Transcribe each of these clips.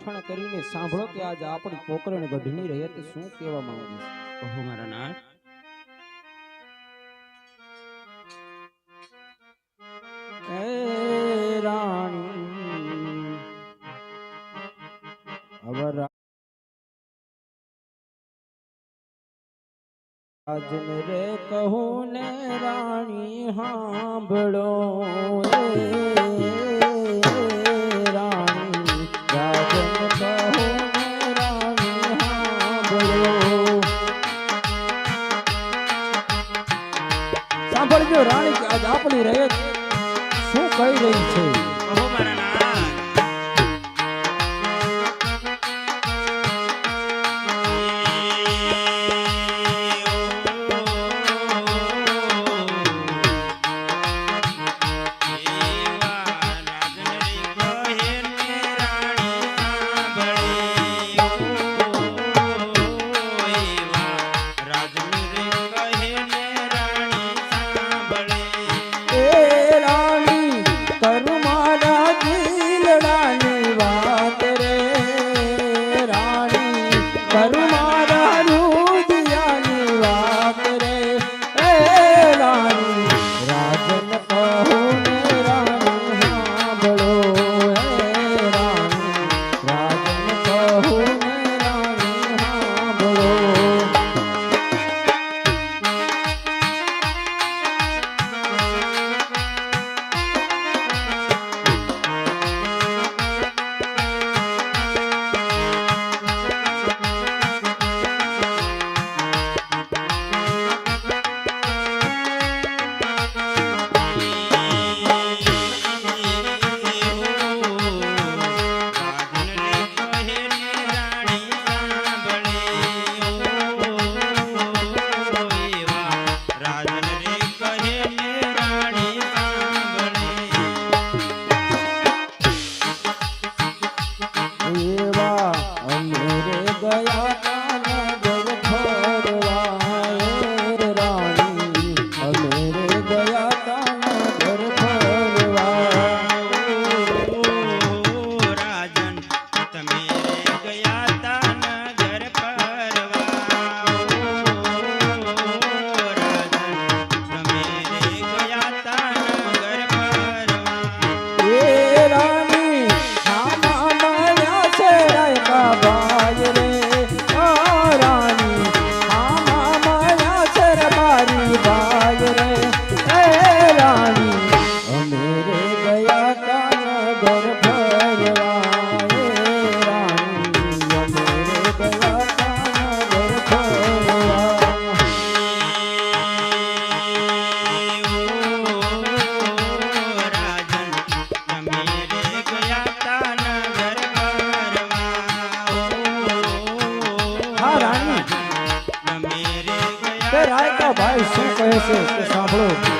લક્ષણ કરીને સાંભળો કે આજ આપણી પોકરણ ગઢની રહે તે શું કહેવા માંગે કહો મારા નાથ. રે કહું ને રાણી હાંભળો. રાયકા ભાઈ શું કહે છે સાંભળો.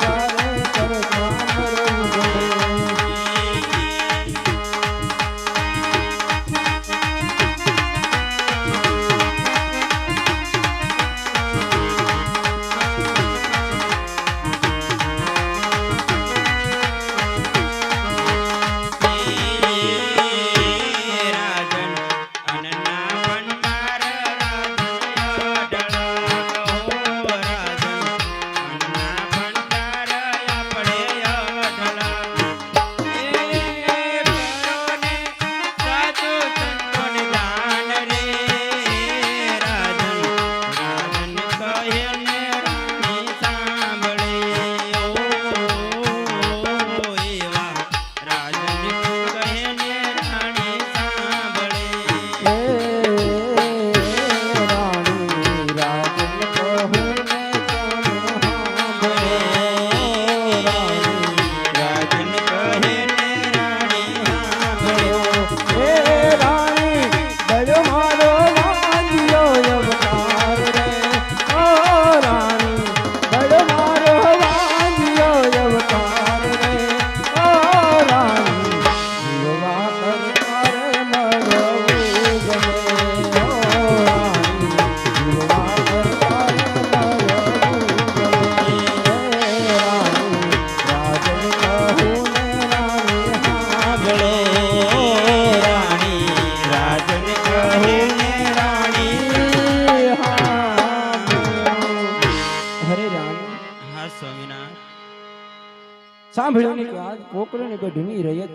સાંભળ્યું કે આજ પોકરણી ગઢની રયત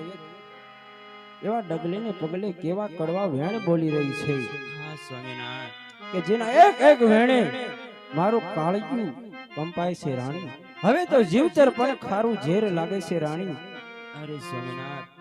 એવા ડગલીને પગલે કેવા કડવા વેણ બોલી રહી છે. કે જેના એક એક વેણે મારું કાળિયું કંપાય છે રાણી. હવે તો જીવતર પણ ખારું ઝેર લાગે છે રાણી. અરે સ્વામિનાથ